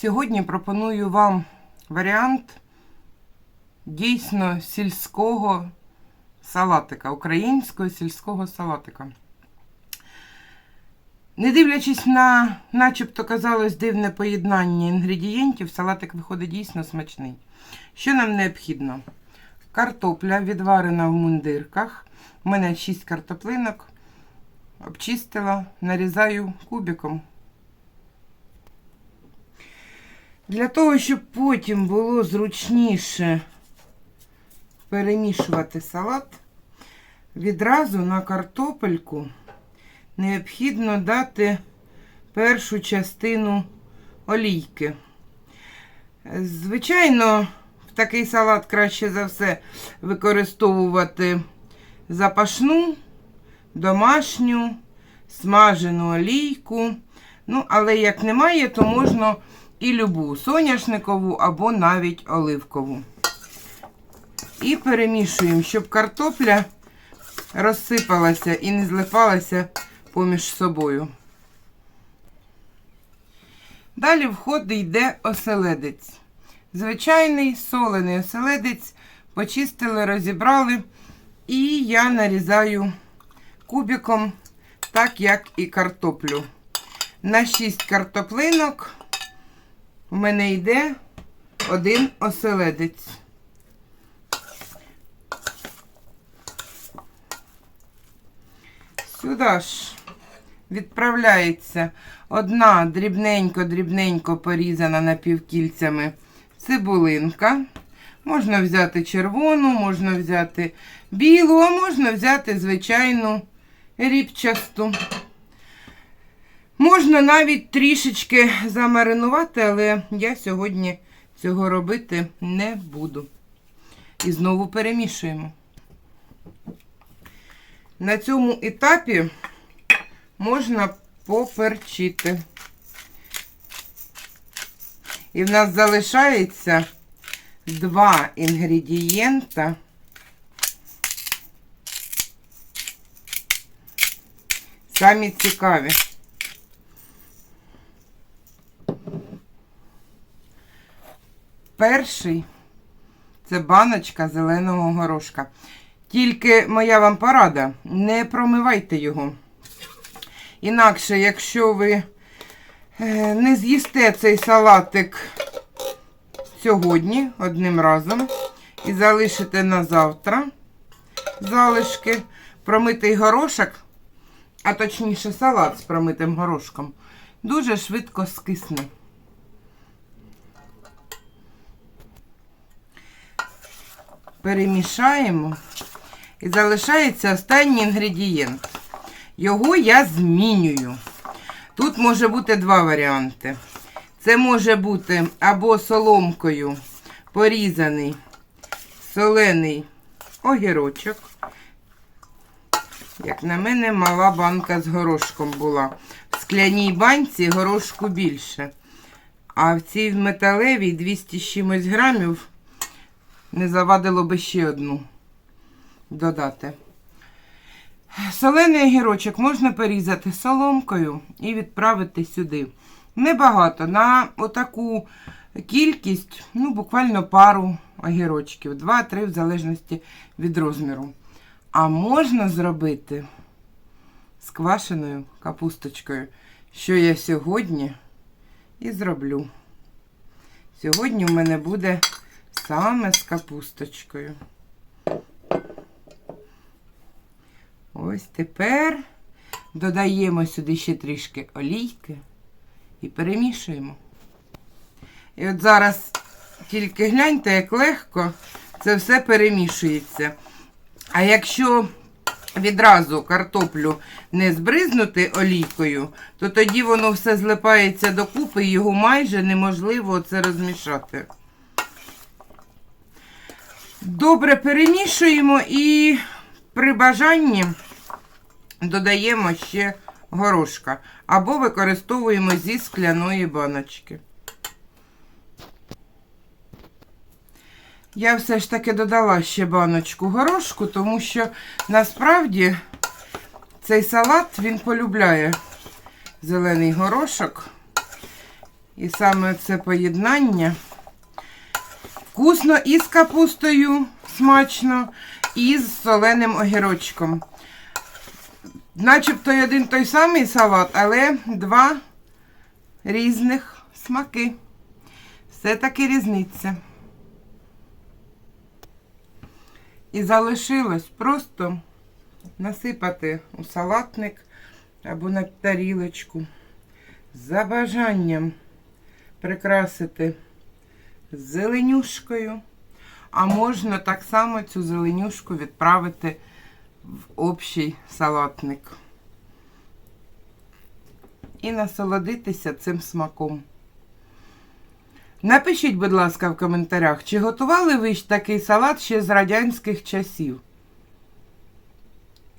Сьогодні пропоную вам варіант дійсно сільського салатика, українського сільського салатика. Не дивлячись на, начебто казалось, дивне поєднання інгредієнтів, салатик виходить дійсно смачний. Що нам необхідно? Картопля відварена в мундирках. У мене 6 картоплинок. Обчистила, нарізаю кубиком. Для того, щоб потім було зручніше перемішувати салат, відразу на картопельку необхідно дати першу частину олійки. Звичайно, в такий салат краще за все використовувати запашну, домашню, смажену олійку. Ну, але як немає, то можна і любу соняшникову або навіть оливкову. І перемішуємо, щоб картопля розсипалася і не злипалася поміж собою. Далі в ход йде оселедець. Звичайний солений оселедець. Почистили, розібрали. І я нарізаю кубиком, так як і картоплю. На 6 картоплинок у мене йде один оселедець. Сюди ж відправляється одна дрібненько-дрібненько порізана напівкільцями цибулинка. Можна взяти червону, можна взяти білу, а можна взяти звичайну ріпчасту. Можна навіть трішечки замаринувати, але я сьогодні цього робити не буду. І знову перемішуємо. На цьому етапі можна поперчити. І в нас залишається два інгредієнта. Самі цікаві. Перший це баночка зеленого горошка. Тільки моя вам порада, не промивайте його. Інакше, якщо ви е, не з'їсте цей салатик сьогодні одним разом і залишите на завтра залишки, промитий горошок, а точніше салат з промитим горошком, дуже швидко скисне. Перемішаємо. І залишається останній інгредієнт. Його я змінюю. Тут може бути два варіанти. Це може бути або соломкою порізаний солений огірочок. Як на мене, мала банка з горошком була. В скляній банці горошку більше. А в цій металевій 200 чимось грамів не завадило би ще одну додати. Солений огірочок можна порізати соломкою і відправити сюди. Небагато. На отаку кількість, ну, буквально пару огірочків, 2-3 в залежності від розміру. А можна зробити з квашеною капусточкою, що я сьогодні і зроблю. Сьогодні в мене буде саме з капусточкою. Ось тепер додаємо сюди ще трішки олійки і перемішуємо. І от зараз тільки гляньте, як легко це все перемішується. А якщо відразу картоплю не збризнути олійкою, то тоді воно все злипається докупи і його майже неможливо це розмішати. Добре перемішуємо і при бажанні додаємо ще горошка або використовуємо зі скляної баночки. Я все ж таки додала ще баночку горошку, тому що насправді цей салат він полюбляє зелений горошок. І саме це поєднання вкусно і з капустою смачно, і з соленим огірочком. Начебто один той самий салат, але два різних смаки. Все-таки різниця. І залишилось просто насипати у салатник або на тарілочку. За бажанням прикрасити зеленюшкою, а можна так само цю зеленюшку відправити в общий салатник. І насолодитися цим смаком. Напишіть, будь ласка, в коментарях, чи готували ви такий салат ще з радянських часів?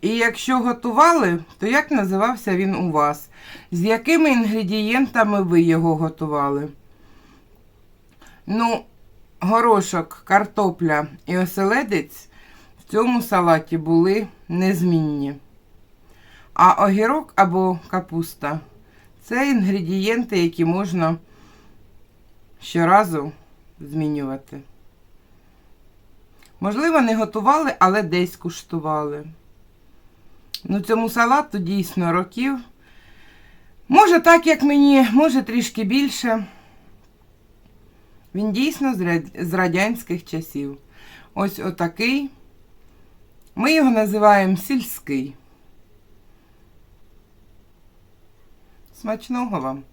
І якщо готували, то як називався він у вас? З якими інгредієнтами ви його готували? Ну, горошок, картопля і оселедець в цьому салаті були незмінні. А огірок або капуста це інгредієнти, які можна щоразу змінювати. Можливо, не готували, але десь куштували. Ну, цьому салату дійсно років. Може, так, як мені, може трішки більше. Він дійсно з радянських часів. Ось отакий. Ми його називаємо сільський. Смачного вам!